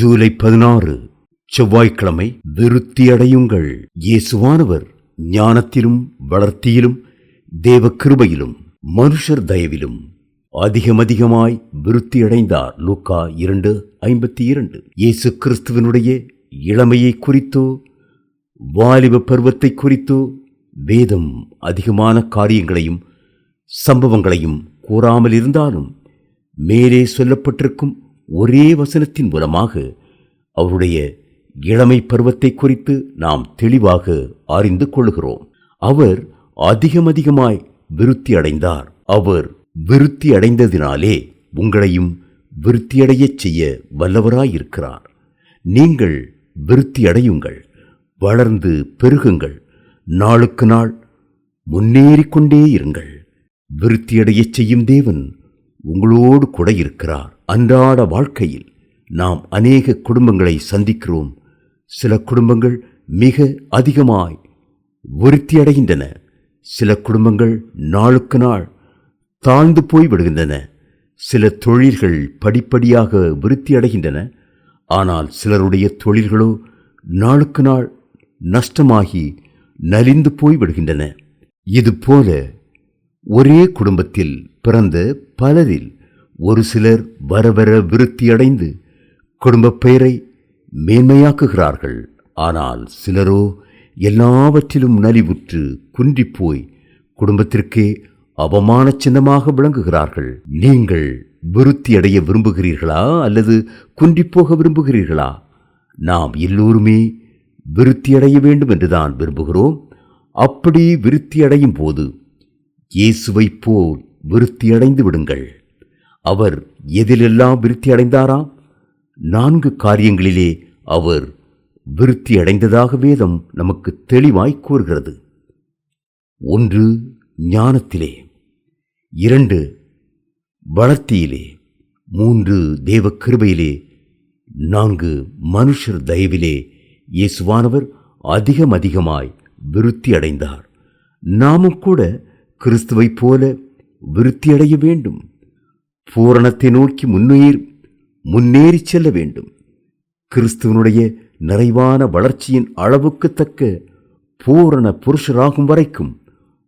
ஜூலை பதினாறு செவ்வாய்க்கிழமை விருத்தியடையுங்கள் இயேசுவானவர் ஞானத்திலும் வளர்த்தியிலும் தேவ கிருபையிலும் மனுஷர் தயவிலும் அதிகமதிகமாய் விருத்தியடைந்தார். லூக்கா இரண்டு ஐம்பத்தி இரண்டு இயேசு கிறிஸ்துவனுடைய இளமையை குறித்தோ வாலிப பருவத்தை குறித்தோ வேதம் அதிகமான காரியங்களையும் சம்பவங்களையும் கூறாமல் இருந்தாலும் மேலே சொல்லப்பட்டிருக்கும் ஒரே வசனத்தின் மூலமாக அவருடைய இளமை பருவத்தை குறித்து நாம் தெளிவாக அறிந்து கொள்கிறோம் அவர் அதிகமதிகமாய் விருத்தி அடைந்தார். அவர் விருத்தி அடைந்ததினாலே உங்களையும் விருத்தியடையச் செய்ய வல்லவராயிருக்கிறார். நீங்கள் விருத்தி அடையுங்கள் வளர்ந்து பெருகுங்கள் நாளுக்கு நாள் முன்னேறிக்கொண்டே இருங்கள். விருத்தியடையச் செய்யும் தேவன் உங்களோடு கூட இருக்கிறார். அன்றாட வாழ்க்கையில் நாம் அநேக குடும்பங்களை சந்திக்கிறோம். சில குடும்பங்கள் மிக அதிகமாய் விருத்தியடைகின்றன. சில குடும்பங்கள் நாளுக்கு நாள் தாழ்ந்து போய் விடுகின்றன. சில தொழில்கள் படிப்படியாக விருத்தியடைகின்றன. ஆனால் சிலருடைய தொழில்களோ நாளுக்கு நாள் நஷ்டமாகி நலிந்து போய் விடுகின்றன. இதுபோல ஒரே குடும்பத்தில் பிறந்த பலரில் ஒரு சிலர் வர வர விருத்தியடைந்து குடும்பப் பெயரை மேன்மையாக்குகிறார்கள். ஆனால் சிலரோ எல்லாவற்றிலும் நலிவுற்று குன்றிப்போய் குடும்பத்திற்கே அவமான சின்னமாக விளங்குகிறார்கள். நீங்கள் விருத்தி அடைய விரும்புகிறீர்களா அல்லது குன்றிப்போக விரும்புகிறீர்களா? நாம் எல்லோருமே விருத்தியடைய வேண்டும் என்றுதான் விரும்புகிறோம். அப்படி விருத்தியடையும் போது இயேசுவைப் போல் விருத்தியடைந்து விடுங்கள். அவர் எதிலெல்லாம் விருத்தி அடைந்தாராம் நான்கு காரியங்களிலே அவர் விருத்தி அடைந்ததாக வேதம் நமக்கு தெளிவாய் கூறுகிறது. ஒன்று ஞானத்திலே. இரண்டு வளர்த்தியிலே. மூன்று தேவ கிருபையிலே நான்கு மனுஷர் தயவிலே இயேசுவானவர் அதிகம் அதிகமாய் விருத்தி அடைந்தார் நாமும் கூட கிறிஸ்துவைப் போல விருத்தியடைய வேண்டும். பூரணத்தை நோக்கி முன்னேறி முன்னேறிச் செல்ல வேண்டும். கிறிஸ்துவனுடைய நிறைவான வளர்ச்சியின் அளவுக்கு தக்க பூரண புருஷராகும் வரைக்கும்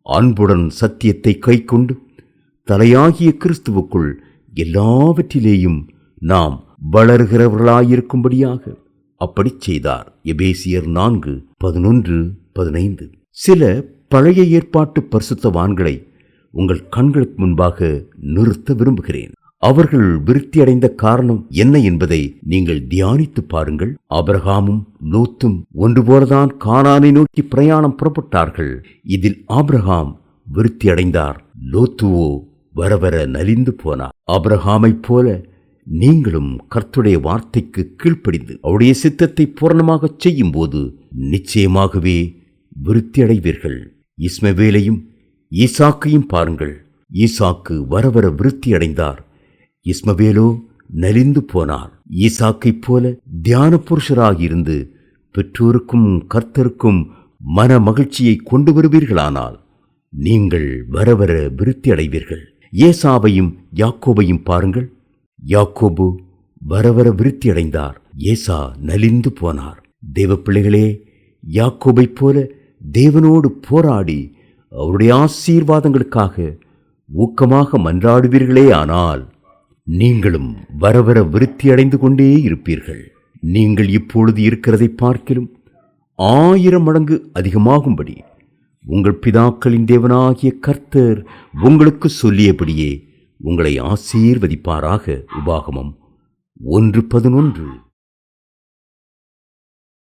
அன்புடன் சத்தியத்தை கைக்கொண்டு தலையாகிய கிறிஸ்துவுக்குள் எல்லாவற்றிலேயும் நாம் வளர்கிறவர்களாயிருக்கும்படியாக அப்படிச் செய்தார். எபேசியர் நான்கு பதினொன்று பதினைந்து. சில பழைய ஏற்பாட்டு பரிசுத்தவான்களை உங்கள் கண்களுக்கு முன்பாக நிறுத்த விரும்புகிறேன். அவர்கள் விருத்தியடைந்த காரணம் என்ன என்பதை நீங்கள் தியானித்து பாருங்கள். ஆபிரகாமும் லோத்தும் ஒன்று போலதான் கானானை நோக்கி பிரயாணம் புறப்பட்டார்கள். இதில் ஆபிரகாம் விருத்தியடைந்தார். லோத்துவோ வர வர நலிந்து போனார். ஆபிரகாமைப் போல நீங்களும் கர்த்துடைய வார்த்தைக்கு கீழ்ப்படிந்து அவருடைய சித்தத்தை பூரணமாகச் செய்யும் போது நிச்சயமாகவே விருத்தியடைவீர்கள். இஸ்மவேலையும் ஈசாக்கையும் பாருங்கள். ஈசாக்கு வரவர விருத்தி அடைந்தார் இஸ்மவேலோ நலிந்து போனார். ஈசாக்கைப் போல தியான புருஷராகியிருந்து பெற்றோருக்கும் கர்த்தருக்கும் மன மகிழ்ச்சியை கொண்டு வருவீர்களானால் நீங்கள் வரவர விருத்தி அடைவீர்கள் ஏசாவையும் யாக்கோபையும் பாருங்கள். யாக்கோபு வரவர விருத்தி அடைந்தார் ஏசா நலிந்து போனார். தேவ பிள்ளைகளே யாக்கோபைப் போல தேவனோடு போராடி அவருடைய ஆசீர்வாதங்களுக்காக ஊக்கமாக மன்றாடுவீர்களே ஆனால் நீங்களும் வர வர விருத்தி அடைந்து கொண்டே இருப்பீர்கள். நீங்கள் இப்பொழுது இருக்கிறதை பார்க்கிலும் ஆயிரம் மடங்கு அதிகமாகும்படி உங்கள் பிதாக்களின் தேவனாகிய கர்த்தர் உங்களுக்கு சொல்லியபடியே உங்களை ஆசீர்வதிப்பாராக உபாகமம் ஒன்று பதினொன்று.